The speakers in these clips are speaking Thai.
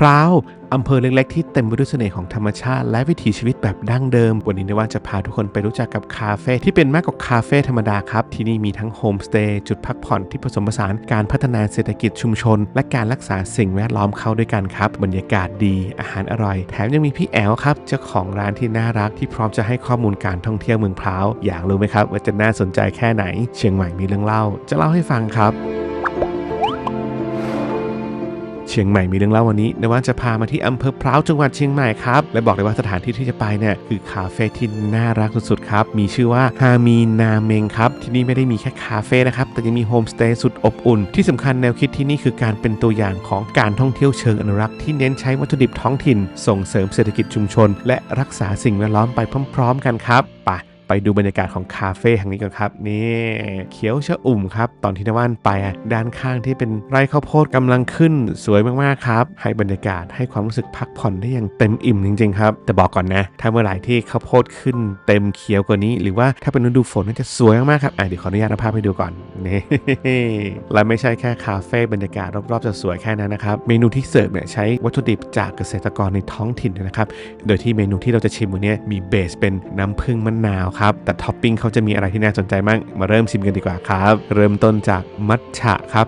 พร้าวอำเภอเล็กๆที่เต็มไปด้วยเสน่ห์ของธรรมชาติ และวิถีชีวิตแบบดั้งเดิม วันนี้นว่าจะพาทุกคนไปรู้จักกับคาเฟ่ที่เป็นมากกว่าคาเฟ่ธรรมดาครับ ที่นี่มีทั้งโฮมสเตย์จุดพักผ่อนที่ผสมผสานการพัฒนาเศรษฐกิจชุมชน และการรักษาสิ่งแวดล้อมเข้าด้วยกันครับ บรรยากาศดีอาหารอร่อย แถมยังมีพี่แอลครับเจ้าของร้านที่น่ารักที่พร้อมจะให้ข้อมูลการท่องเที่ยวเมืองพร้าวอยากรู้ไหมครับว่าจะน่าสนใจแค่ไหน เชียงใหม่มีเรื่องเล่า จะเล่าให้ฟังครับ เชียงใหม่มีเรื่องเล่าวันนี้นว่าจะพามาที่อำเภอพร้าวจังหวัดเชียงใหม่ครับและบอกเลยว่าสถานที่ที่จะไปเนี่ยคือคาเฟ่ที่น่ารักสุดๆครับมีชื่อว่าฮามีนาเมงครับที่นี่ไม่ได้มีแค่คาเฟ่นะครับแต่ยังมีโฮมสเตย์สุดอบอุ่น ที่สำคัญแนวคิดที่นี่คือการเป็นตัวอย่างของการท่องเที่ยวเชิงอนุรักษ์ที่เน้นใช้วัตถุดิบท้องถิ่น ส่งเสริมเศรษฐกิจชุมชน และรักษาสิ่งแวดล้อมไปพร้อม ๆ กันครับไป ไปดูบรรยากาศของคาเฟ่แห่งนี้กันครับนี่เขียวชะอุ่มครับ ตอนที่นว่านไปด้านข้างที่เป็นไร่ข้าวโพดกำลังขึ้นสวยมากๆครับ ให้บรรยากาศให้ความรู้สึกพักผ่อนได้อย่างเต็มอิ่มจริง ๆ ครับ แต่บอกก่อนนะ ถ้าเมื่อไหร่ที่ข้าวโพดขึ้นเต็มเขียวกว่านี้ หรือว่าถ้าเป็นฤดูฝนน่าจะสวยมากๆครับอะเดี๋ยวขออนุญาตเอาภาพให้ดูก่อนนี่และไม่ใช่แค่คาเฟ่บรรยากาศรอบๆจะสวยแค่นั้นนะครับเมนูที่เสิร์ฟเนี่ยใช้วัตถุดิบจากเกษตรกรในท้องถิ่นนะครับโดยที่เมนูที่เราจะชิมวันนี้มีเบสเป็นน้ำผึ้งมะนาวครับ แต่ท็อปปิ้งเขาจะมีอะไรที่น่าสนใจบ้างมาเริ่มชิมกันดีกว่าครับ เริ่มต้นจากมัทฉะครับ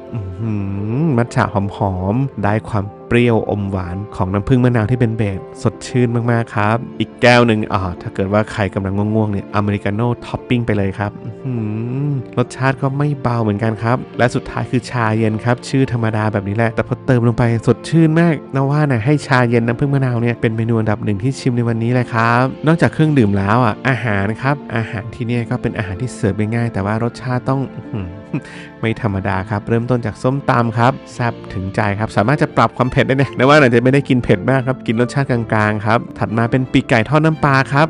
มัทฉะหอมๆได้ความเปรี้ยวอมหวานของน้ำผึ้งมะนาวที่เป็นเบสสดชื่นมากๆครับ อีกแก้วหนึ่งอ่าถ้าเกิดว่าใครกำลังง่วงๆเนี่ยอเมริกาโน่ท็อปปิ้งไปเลยครับรสชาติก็ไม่เบาเหมือนกันครับ และสุดท้ายคือชาเย็นครับ ชื่อธรรมดาแบบนี้แหละ แต่พอเติมลงไปสดชื่นมากนะว่านะให้ชาเย็นน้ำผึ้งมะนาวเนี่ยเป็นเมนูอันดับหนึ่งที่ชิมในวันนี้เลยครับ นอกจากเครื่องดื่มแล้วอะอาหารครับอาหารที่นี่ก็เป็นอาหารที่เสิร์ฟง่ายๆแต่ว่ารสชาติต้องอ ไม่ธรรมดาครับ เริ่มต้นจากส้มตำครับแซ่บถึงใจครับ สามารถจะปรับความเผ็ดได้เนี่ยนะว่าอาจจะไม่ได้กินเผ็ดมากครับ กินรสชาติกลางๆครับ ถัดมาเป็นปีกไก่ทอดน้ำปลาครับ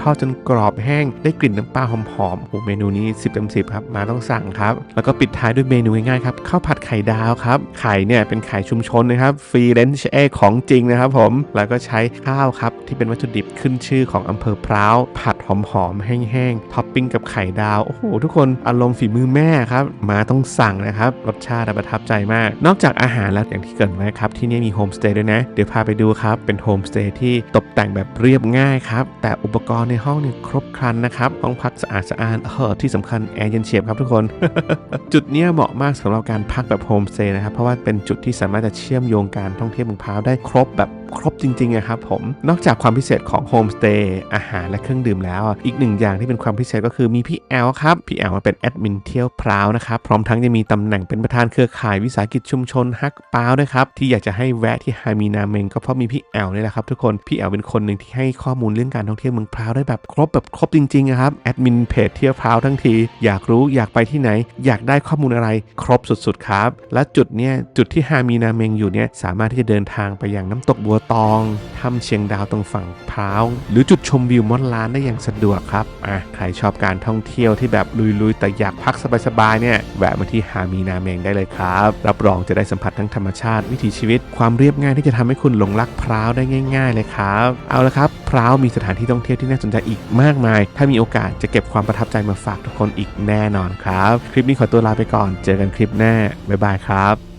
ทอดจนกรอบแห้งได้กลิ่นน้ำปลาหอมๆโอ้เมนูนี้ 10เต็ม10ครับมาต้องสั่งครับ แล้วก็ปิดท้ายด้วยเมนูง่ายๆครับข้าวผัดไข่ดาวครับ ไข่เนี่ยเป็นไข่ชุมชนนะครับฟรีเลนช์เอของจริงนะครับผมแล้วก็ใช้ข้าวครับที่เป็นวัตถุดิบขึ้นชื่อของอำเภอพร้าวผัดหอมๆแห้งๆท็อปปิ้งกับไข่ดาวโอ้โหทุกคนอารมณ์ฝีมือแม่ครับมาต้องสั่งนะครับรสชาติประทับใจมาก นอกจากอาหารแล้วอย่างที่เกรินไว้ครับที่นี่มีโฮมสเตย์ด้วยนะเดี๋ยวพาไปดูครับเป็นโฮมสเตย์ที่ตกแต่งแบบเรียบง่ายครับแต่อุปกรณ์ในห้องเนี่ยครบครันนะครับ ห้องพักสะอาดสะอาดเออที่สำคัญแอร์เย็นเฉียบครับทุกคน จุดเนี้ยเหมาะมากสำหรับการพักแบบโฮมสเตย์นะครับ เพราะว่าเป็นจุดที่สามารถจะเชื่อมโยงการท่องเที่ยวเมืองพร้าวได้ครบแบบครบจริงๆอะครับผม นอกจากความพิเศษของโฮมสเตย์อาหารและเครื่องดื่มแล้ว อีกหนึ่งอย่างที่เป็นความพิเศษก็คือมีพี่แอลครับ พี่แอลมาเป็นแอดมินเที่ยวพร้าวนะครับ พร้อมทั้งยังมีตำแหน่งเป็นประธานเครือข่ายวิสาหกิจชุมชนฮักพร้าวด้วยครับ ที่อยากจะให้แวะที่ฮามีนาเมงก็เพราะมีพี่แอลนี่แหละครับทุกคน พี่แอลเป็นคนหนึ่งที่ให้ข้อมูลเรื่องการท่องเที่ยวเมืองพร้าวได้แบบครบแบบครบจริงๆอะครับแอดมินเพจเที่ยวพราวทั้งที อยากรู้อยากไปที่ไหน อยากได้ข้อมูลอะไรครบสุดๆครับ และจุดเนี้ยจุดที่ฮามีนาเมงอยู่เนี่ยสามารถที่จะเดินทางไปยังน้ำตกบัวตองถ้ำเชียงดาวตรงฝั่งพร้าว หรือจุดชมวิวมอนล้านได้อย่างสะดวกครับอะใครชอบการท่องเที่ยวที่แบบลุยๆ แต่อยากพักสบายๆเนี่ยแวะมาที่ฮามีนาเมงได้เลยครับ รับรองจะได้สัมผัสทั้งธรรมชาติวิถีชีวิต ความเรียบง่ายที่จะทำให้คุณหลงรักพร้าวได้ง่าย ๆ เลยครับ เอาละครับพร้าวมีสถานที่ท่องเที่ยวที่น่าสนใจอีกมากมาย ถ้ามีโอกาสจะเก็บความประทับใจมาฝากทุกคนอีกแน่นอนครับ คลิปนี้ขอตัวลาไปก่อน เจอกันคลิปหน้า บ๊ายบายครับ